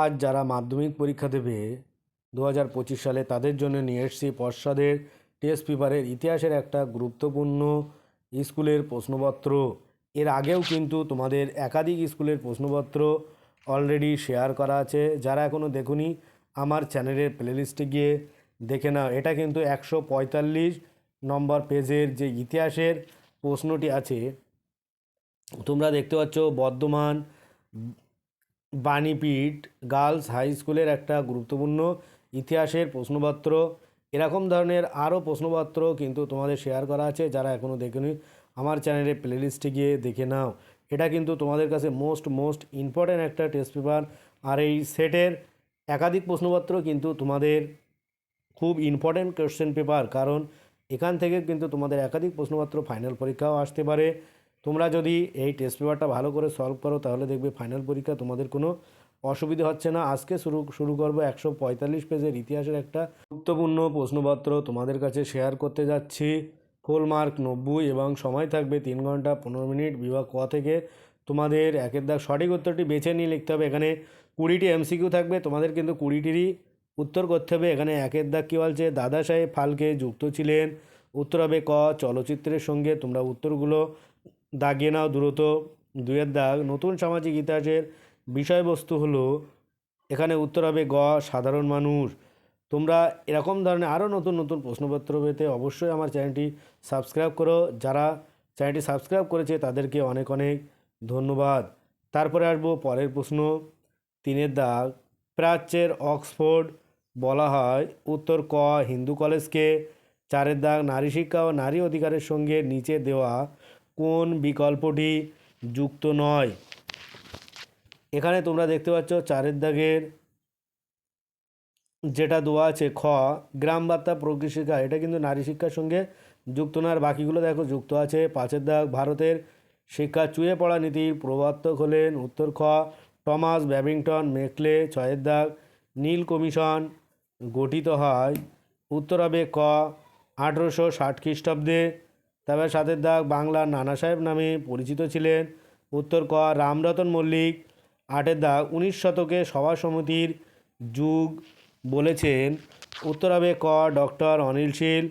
আজ যারা মাধ্যমিক পরীক্ষা দেবে দু হাজার পঁচিশ সালে তাদের জন্য নিয়ে এসেছি পশ্চাদের টেস্ট পেপারের ইতিহাসের একটা গুরুত্বপূর্ণ স্কুলের প্রশ্নপত্র। এর আগেও কিন্তু তোমাদের একাধিক স্কুলের প্রশ্নপত্র অলরেডি শেয়ার করা আছে। যারা এখনও দেখুনি, আমার চ্যানেলের প্লেলিস্টে গিয়ে দেখে নাও। এটা কিন্তু একশো পঁয়তাল্লিশ নম্বর পেজের যে ইতিহাসের প্রশ্নটি আছে, তোমরা দেখতে পাচ্ছ বর্ধমান বাণীপীঠ গার্লস হাই স্কুলের একটা গুরুত্বপূর্ণ ইতিহাসের প্রশ্নপত্র। এরকম ধরনের আরও প্রশ্নপত্র কিন্তু তোমাদের শেয়ার করা আছে, যারা এখনও দেখেনি, আমার চ্যানেলের প্লেলিস্টে গিয়ে দেখে নাও। এটা কিন্তু তোমাদের কাছে মোস্ট মোস্ট ইম্পর্ট্যান্ট একটা টেস্ট পেপার আর এই সেটের একাধিক প্রশ্নপত্র কিন্তু তোমাদের খুব ইম্পর্ট্যান্ট কোশ্চেন পেপার কারণ এখান থেকে কিন্তু তোমাদের একাধিক প্রশ্নপত্র ফাইনাল পরীক্ষাও আসতে পারে। তোমরা যদি এই টেস্ট পেপারটা ভালো করে সলভ করো, তাহলে দেখবে ফাইনাল পরীক্ষা তোমাদের কোনো অসুবিধা হচ্ছে না। আজকে শুরু শুরু করব একশো পঁয়তাল্লিশ পেজের ইতিহাসের একটা গুরুত্বপূর্ণ প্রশ্নপত্র তোমাদের কাছে শেয়ার করতে যাচ্ছি। ফুল মার্ক নব্বই, এবং সময় থাকবে তিন ঘণ্টা পনেরো মিনিট। বিভাগ ক থেকে তোমাদের একের দাগ সঠিক উত্তরটি বেছে নিয়ে লিখতে হবে। এখানে কুড়িটি এমসিকিউ থাকবে, তোমাদের কিন্তু কুড়িটিরই উত্তর করতে হবে। এখানে একের দাগ কী বলছে? দাদা সাহেব ফালকে যুক্ত ছিলেন। উত্তর হবে ক, চলচ্চিত্রের সঙ্গে তোমরা উত্তরগুলো দাগিয়ে নাও দ্রুত। দুয়ের দাগ। নতুন সামাজিক ইতিহাসের বিষয়বস্তু হলো, এখানে উত্তর হবে গ, সাধারণ মানুষ। তোমরা এরকম ধরনের আরও নতুন নতুন প্রশ্নপত্র পেতে অবশ্যই আমার চ্যানেলটি সাবস্ক্রাইব করো। যারা চ্যানেলটি সাবস্ক্রাইব করেছে তাদেরকে অনেক অনেক ধন্যবাদ। তারপরে আসব পরের প্রশ্ন। তিনের দাগ। প্রাচ্যের অক্সফোর্ড বলা হয় উত্তর ক, হিন্দু কলেজকে। চারের দাগ, নারী শিক্ষা ও নারী অধিকারের সঙ্গে নিচে দেওয়া কোন বিকল্পটি যুক্ত নয়? এখানে তোমরা দেখতে পাচ্ছ চারের দাগের যেটা দেওয়া আছে খ, গ্রাম বার্তা প্রকৃতি শিক্ষা। এটা কিন্তু নারী শিক্ষার সঙ্গে যুক্ত না। আর বাকিগুলো দেখো যুক্ত আছে। পাঁচের দাগ, ভারতের শিক্ষা চুয়ে পড়া নীতির প্রবর্তক হলেন উত্তর খ, টমাস ব্যাবিংটন মেকলে, ছয়ের দাগ, নীল কমিশন গঠিত হয়। উত্তর হবে ক, আঠেরোশো ষাট খ্রিস্টাব্দে তবে সাতের দাগ বাংলার নানা সাহেব নামে পরিচিত ছিলেন। উত্তর ক, রামরতন মল্লিক। আটের দাগ উনিশ শতকে সভা সমিতির যুগ বলেছেন। উত্তর হবে ক, ডক্টর অনিল শীল।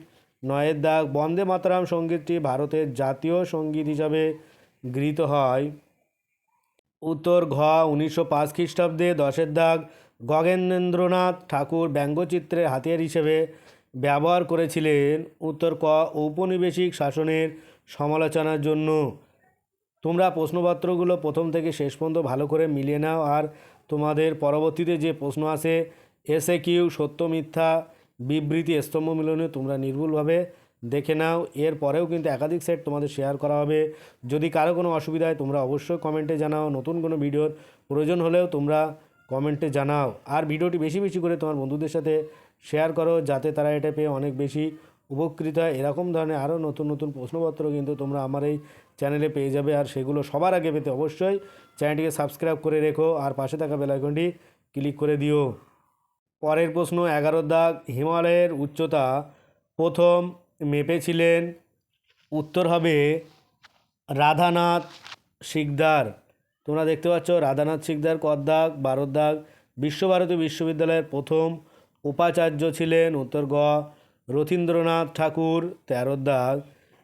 নয়ের দাগ বন্দে মাতরম সঙ্গীতটি ভারতের জাতীয় সংগীত হিসাবে গৃহীত হয়। উত্তর ঘ, উনিশশো পাঁচ খ্রিস্টাব্দে দশের দাগ গগেন্দ্রনাথ ঠাকুর ব্যঙ্গচিত্রের হাতিয়ার হিসেবে ব্যবহার করেছিলেন উত্তর ক ঔপনিবেশিক শাসনের সমালোচনার জন্য। তোমরা প্রশ্নপত্রগুলো প্রথম থেকে শেষ পর্যন্ত ভালো করে মিলিয়ে নাও আর তোমাদের পরবর্তীতে যে প্রশ্ন আসে, এসে কিউ সত্য, মিথ্যা, বিবৃতি, স্তম্ভ মিলনে তোমরা নির্ভুলভাবে দেখে নাও। এর পরেও কিন্তু একাধিক সেট তোমাদের শেয়ার করা হবে। যদি কারও কোনো অসুবিধা হয়, তোমরা অবশ্যই কমেন্টে জানাও। নতুন কোনো ভিডিওর প্রয়োজন হলেও তোমরা কমেন্টে জানাও। আর ভিডিওটি বেশি বেশি করে তোমার বন্ধুদের সাথে শেয়ার করো যাতে তারা এটা পেয়ে অনেক বেশি উপকৃত হয়। এরকম ধরনের আরও নতুন নতুন প্রশ্নপত্র কিন্তু তোমরা আমার এই চ্যানেলে পেয়ে যাবে আর সেগুলো সবার আগে পেতে অবশ্যই চ্যানেলটিকে সাবস্ক্রাইব করে রেখো আর পাশে থাকা বেলাইকনটি ক্লিক করে দিও। পরের প্রশ্ন, এগারো দাগ, হিমালয়ের উচ্চতা প্রথম মেপেছিলেন উত্তর হবে রাধানাথ শিকদার। তোমরা দেখতে পাচ্ছ রাধানাথ শিকদার কদ্দাগ বারো দাগ। বিশ্বভারতী বিশ্ববিদ্যালয়ের প্রথম উপাচার্য ছিলেন উত্তর গ, রথীন্দ্রনাথ ঠাকুর, তেরো দাগ।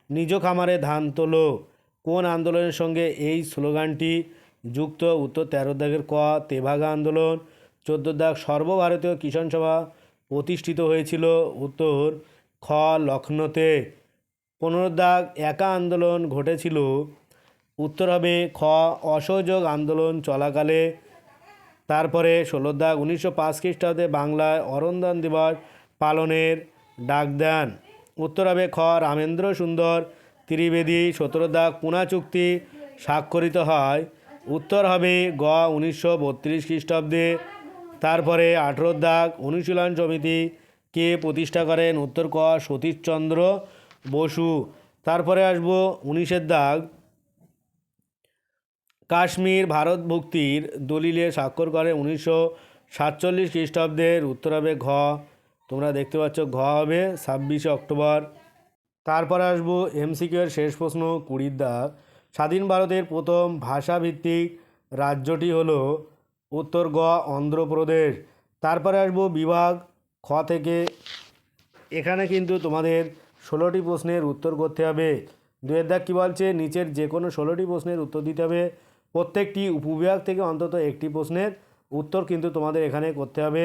নিজ খামারে ধান তোলো। কোন আন্দোলনের সঙ্গে এই স্লোগানটি যুক্ত? উত্তর তেরো দাগের ক, তেভাগা আন্দোলন। চোদ্দ দাগ সর্বভারতীয় কিষাণ সভা প্রতিষ্ঠিত হয়েছিল। উত্তর খ, লখনৌতে। পনেরো দাগ একা আন্দোলন ঘটেছিল। উত্তর হবে খ, অসহযোগ আন্দোলন চলাকালে তারপরে ষোলো দাগ উনিশশো পাঁচ খ্রিস্টাব্দে বাংলায় অরণদান দিবস পালনের ডাক দেন। উত্তর হবে খ রামেন্দ্র সুন্দর, ত্রিবেদী সতেরো দাগ পুনা চুক্তি স্বাক্ষরিত হয়। উত্তর হবে গ উনিশশো বত্রিশ খ্রিস্টাব্দে। তারপরে আঠেরো দাগ অনুশীলন সমিতি কে প্রতিষ্ঠা করেন? উত্তর ক সতীশচন্দ্র বসু। তারপরে আসব উনিশের দাগ কাশ্মীর ভারত ভুক্তির দলিলে স্বাক্ষর করে উনিশশো সাতচল্লিশ খ্রিস্টাব্দের উত্তর হবে ঘ। তোমরা দেখতে পাচ্ছ ঘ হবে ছাব্বিশে অক্টোবর। তারপর আসব এমসিকিউ এর শেষ প্রশ্ন কুড়ির দাগ স্বাধীন ভারতের প্রথম ভাষাভিত্তিক রাজ্যটি হলো উত্তর গ, অন্ধ্রপ্রদেশ। তারপরে আসব বিভাগ খ থেকে। এখানে কিন্তু তোমাদের ষোলোটি প্রশ্নের উত্তর করতে হবে। দুয়ের দাগ কী বলছে? নিচের যে কোনো ষোলোটি প্রশ্নের উত্তর দিতে হবে। প্রত্যেকটি উপবিভাগ থেকে অন্তত একটি প্রশ্নের উত্তর কিন্তু তোমাদের এখানে করতে হবে।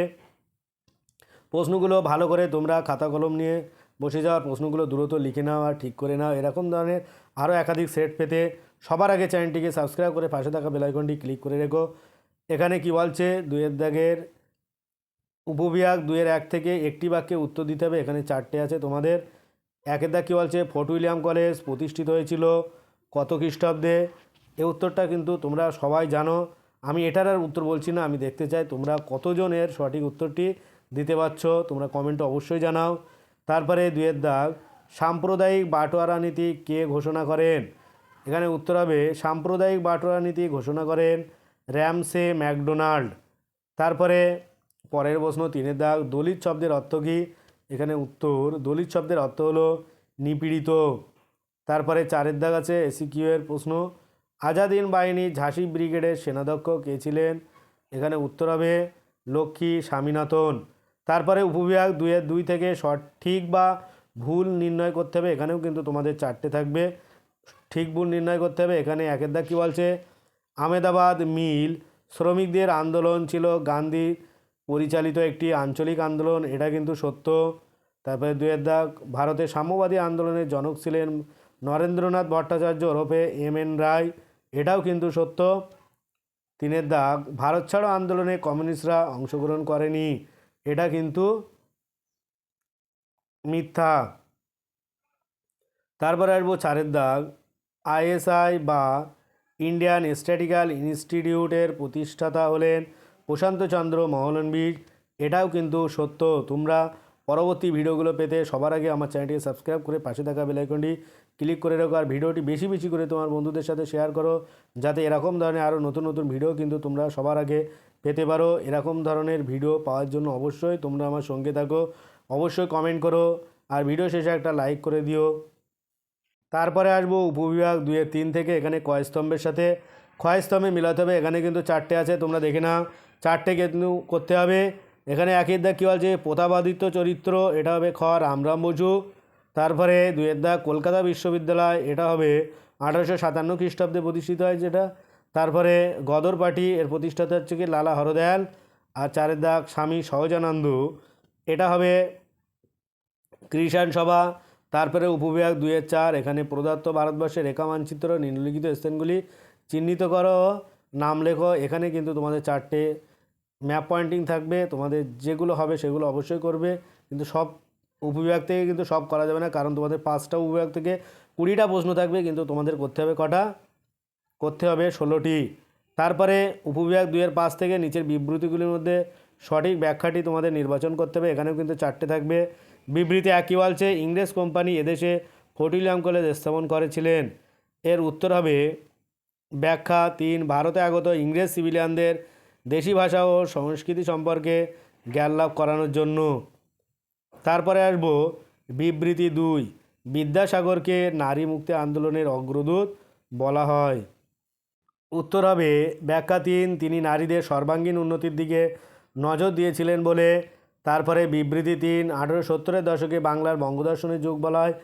প্রশ্নগুলো ভালো করে তোমরা খাতা কলম নিয়ে বসে যাওয়ার প্রশ্নগুলো দ্রুত লিখে নাও আর ঠিক করে নাও। এরকম ধরনের আরও একাধিক সেট পেতে সবার আগে চ্যানেলটিকে সাবস্ক্রাইব করে পাশে থাকা বেলাইকনটি ক্লিক করে রেখো। এখানে কি বলছে? দুয়ের দাগের উপবিভাগ দুয়ের এক থেকে একটি বাক্যে উত্তর দিতে হবে। এখানে চারটে আছে তোমাদের। একের দাগ কী বলছে? ফোর্ট উইলিয়াম কলেজ প্রতিষ্ঠিত হয়েছিল কত খ্রিস্টাব্দে? এই উত্তরটা কিন্তু তোমরা সবাই জানো। আমি এটার আর উত্তর বলছি না, আমি দেখতে চাই তোমরা কতজনের সঠিক উত্তরটি দিতে পারছ। তোমরা কমেন্টে অবশ্যই জানাও। তারপরে দুয়ের দাগ, সাম্প্রদায়িক বাটোয়ারা নীতি কে ঘোষণা করেন? এখানে উত্তর হবে, সাম্প্রদায়িক বাটোয়ারা নীতি ঘোষণা করেন র্যামসে ম্যাকডোনাল্ড। তারপরে পরের প্রশ্ন তিনের দাগ, দলিত শব্দের অর্থ কী? এখানে উত্তর, দলিত শব্দের অর্থ হলো নিপীড়িত। তারপরে চারের দাগ আছে, এসিকিউ এর প্রশ্ন। আজাদিন বাহিনী ঝাঁসি ব্রিগেডের সেনাধ্যক্ষ কে ছিলেন? এখানে উত্তর হবে লক্ষ্মী স্বামীনাথন। তারপরে উপবিভাগ দুইয়ের দুই থেকে সঠিক বা ভুল নির্ণয় করতে হবে, এখানেও কিন্তু তোমাদের চারটে থাকবে। ঠিক ভুল নির্ণয় করতে হবে, এখানে একের দাগ কী বলছে? আমেদাবাদ মিল, শ্রমিকদের আন্দোলন ছিল গান্ধী পরিচালিত একটি আঞ্চলিক আন্দোলন, এটা কিন্তু সত্য। তারপরে দুয়ের দাগ, ভারতের সাম্যবাদী আন্দোলনের জনক ছিলেন নরেন্দ্রনাথ ভট্টাচার্য ওরফে এম এন রায়। এটাও কিন্তু সত্য। তিনের দাগ, ভারত ছাড়ো আন্দোলনে কমিউনিস্টরা অংশগ্রহণ করেনি। এটা কিন্তু মিথ্যা। তারপরে আসব চারের দাগ, আইএসআই বা ইন্ডিয়ান স্ট্যাটিক্যাল ইনস্টিটিউটের প্রতিষ্ঠাতা হলেন প্রশান্তচন্দ্র মহলনবীর। এটাও কিন্তু সত্য। তোমরা পরবর্তী ভিডিওগুলো পেতে সবার আগে আমার চ্যানেলটিকে সাবস্ক্রাইব করে পাশে থাকা বেলাইকনটি ক্লিক করে রাখো আর ভিডিওটি বেশি বেশি করে তোমার বন্ধুদের সাথে শেয়ার করো, যাতে এরকম ধরনের আরও নতুন নতুন ভিডিও কিন্তু তোমরা সবার আগে পেতে পারো। এরকম ধরনের ভিডিও পাওয়ার জন্য অবশ্যই তোমরা আমার সঙ্গে থাকো। অবশ্যই কমেন্ট করো আর ভিডিও শেষে একটা লাইক করে দিও। তারপরে আসব উপবিভাগ দুয়ের তিন থেকে, এখানে কয়স্তম্ভের সাথে। ক্ষয়স্তম্ভে মিলাতে হবে, এখানে কিন্তু চারটে আছে, তোমরা দেখে নাও। চারটে কিন্তু করতে হবে। এখানে একের দা কী বলছে? প্রতাপাদিত্য চরিত্র, এটা হবে খ রামরাম বসু। তারপরে দুয়ের দাগ কলকাতা বিশ্ববিদ্যালয়, এটা হবে আঠারোশো সাতান্ন খ্রিস্টাব্দে প্রতিষ্ঠিত হয় যেটা। তারপরে গদর পার্টি, এর প্রতিষ্ঠাতা হচ্ছে কি লালা হরদয়াল, আর চারের দাগ স্বামী সহজানন্দ। এটা হবে কৃষাণ সভা, তারপরে উপবিভাগ দুয়ের চার, এখানে প্রদত্ত ভারতবর্ষের রেখা মানচিত্র, নিম্নলিখিত স্থানগুলি চিহ্নিত করো, নাম লেখো, এখানে কিন্তু তোমাদের চারটে ম্যাপ পয়েন্টিং থাকবে, তোমাদের যেগুলো হবে সেগুলো অবশ্যই করবে, কিন্তু সব উপবিভাগ থেকে কিন্তু সব করা যাবে না, কারণ তোমাদের পাঁচটা উপবিভাগ থেকে কুড়িটা প্রশ্ন থাকবে, কিন্তু তোমাদের করতে হবে কটা? করতে হবে ষোলোটি। তারপরে উপবিভাগ দুইয়ের পাঁচ থেকে নিচের বিবৃতিগুলির মধ্যে সঠিক ব্যাখ্যাটি তোমাদের নির্বাচন করতে হবে, এখানেও কিন্তু চারটে থাকবে। বিবৃতি একই বলছে? ইংরেজ কোম্পানি এদেশে ফোর্টিলিয়াম কলেজ স্থাপন করেছিলেন। এর উত্তর হবে, ব্যাখ্যা তিন, ভারতে আগত ইংরেজ সিভিলিয়ানদের দেশি ভাষা ও সংস্কৃতি সম্পর্কে জ্ঞান লাভ করানোর জন্য। তারপরে আসব বিবৃতি দুই। বিদ্যাসাগরকে নারী মুক্তি আন্দোলনের অগ্রদূত বলা হয়। উত্তর হবে ব্যাখ্যা তিন তিনি নারীদের সর্বাঙ্গীন উন্নতির দিকে নজর দিয়েছিলেন বলে। তারপরে বিবৃতি তিন আঠেরো সত্তরের দশকে বাংলার বঙ্গদর্শনের যুগ বলা হয়।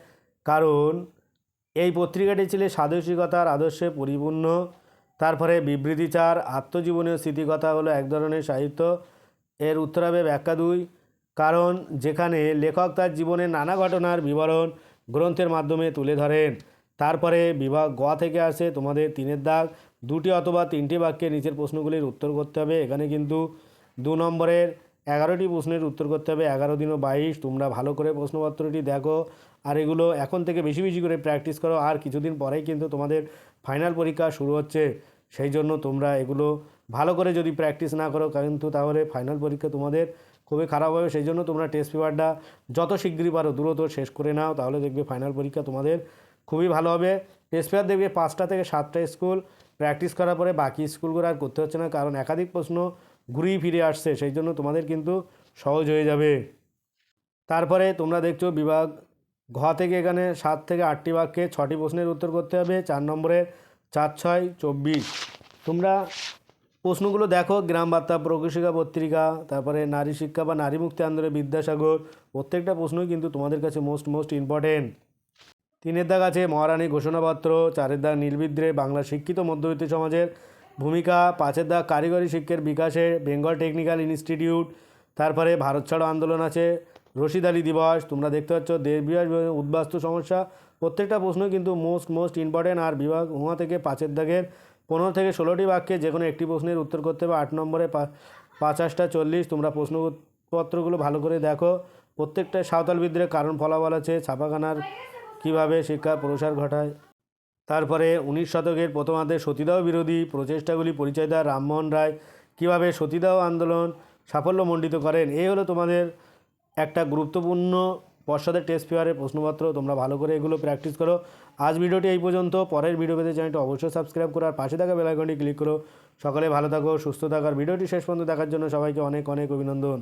কারণ, এই পত্রিকাটি ছিল সাহসিকতার আদর্শে পরিপূর্ণ। তারপরে বিবৃতি চার, আত্মজীবনীয় স্মৃতিকথা হলো এক ধরনের সাহিত্য। এর উত্তর হবে ব্যাখ্যা দুই কারণ যেখানে লেখক তার জীবনের নানা ঘটনার বিবরণ গ্রন্থের মাধ্যমে তুলে ধরেন। তারপরে বিভাগ গ থেকে আসে তোমাদের তিনের দাগ, দুটি অথবা তিনটি বাক্যে নিচের প্রশ্নগুলির উত্তর করতে হবে। এখানে কিন্তু দু নম্বরের এগারোটি প্রশ্নের উত্তর করতে হবে। এগারো দিন ও বাইশ, তোমরা ভালো করে প্রশ্নপত্রটি দেখো। আর এগুলো এখন থেকে বেশি বেশি করে প্র্যাকটিস করো। আর কিছুদিন পরেই কিন্তু তোমাদের ফাইনাল পরীক্ষা শুরু হচ্ছে। সেই জন্য তোমরা এগুলো ভালো করে যদি প্র্যাকটিস না করো, কিন্তু তাহলে ফাইনাল পরীক্ষা তোমাদের খুবই খারাপ হবে, সেই জন্য তোমরা টেস্ট পেপারটা যত শীঘ্রই পারো দ্রুত শেষ করে নাও, তাহলে দেখবে ফাইনাল পরীক্ষা তোমাদের খুবই ভালো হবে। টেস্ট পেপার দেখবে পাঁচটা থেকে সাতটা স্কুল প্র্যাকটিস করার পরে বাকি স্কুলগুলো আর করতে হচ্ছে না, কারণ একাধিক প্রশ্ন ঘুরিয়ে ফিরে আসছে, সেই জন্য তোমাদের কিন্তু সহজ হয়ে যাবে। তারপরে তোমরা দেখছ বিভাগ ঘ থেকে এখানে সাত থেকে আটটি বাক্যে ছটি প্রশ্নের উত্তর করতে হবে, চার নম্বরের চার, ছয়, চব্বিশ। তোমরা প্রশ্নগুলো দেখো গ্রাম বার্তা প্রকৃষিকা, পত্রিকা, তারপরে নারী শিক্ষা বা নারী মুক্তি আন্দোলনে বিদ্যাসাগর, প্রত্যেকটা প্রশ্নই কিন্তু তোমাদের কাছে মোস্ট মোস্ট ইম্পর্টেন্ট তিনের দাগ আছে মহারানী ঘোষণাপত্র, চারের দাগ নির্বিদ্রে বাংলা শিক্ষিত মধ্যবিত্ত সমাজের ভূমিকা, পাঁচের দাগ কারিগরি শিক্ষার বিকাশে বেঙ্গল টেকনিক্যাল ইনস্টিটিউট, তারপরে ভারত ছাড়ো আন্দোলন আছে, রশিদ আলী দিবস, তোমরা দেখতে পাচ্ছ দেশ বিভাগ উদ্বাস্তু সমস্যা, প্রত্যেকটা প্রশ্ন কিন্তু মোস্ট মোস্ট ইম্পর্টেন্ট আর বিভাগ উহা থেকে পাঁচের দাগের পনেরো থেকে ষোলোটি বাক্যে যে কোনো একটি প্রশ্নের উত্তর করতে হবে। আট নম্বরে পাঁচাশটা চল্লিশ। তোমরা প্রশ্নপত্রগুলো ভালো করে দেখো। প্রত্যেকটা সাঁওতাল বিদ্রোহের কারণ ফলাফল আছে। ছাপাখানার কীভাবে শিক্ষার প্রসার ঘটায়। তারপরে উনিশ শতকের প্রথমার্ধে সতীদাহ বিরোধী প্রচেষ্টাগুলি পরিচয় দেয় রামমোহন রায়। কীভাবে সতীদাহ আন্দোলন সাফল্যমণ্ডিত করেন? এই হলো তোমাদের একটা গুরুত্বপূর্ণ পর্ষদের টেস্ট পেপারের প্রশ্নপত্র, তোমরা ভালো করে এগুলো প্র্যাকটিস করো। আজ ভিডিওটি এই পর্যন্ত। পরের ভিডিও পেতে চ্যানেলটি অবশ্যই সাবস্ক্রাইব করো, আর পাশে থাকা বেলাইকনটি ক্লিক করো। সকালে ভালো থাকো, সুস্থ থাকার ভিডিওটি শেষ পর্যন্ত দেখার জন্য সবাইকে অনেক অনেক অভিনন্দন।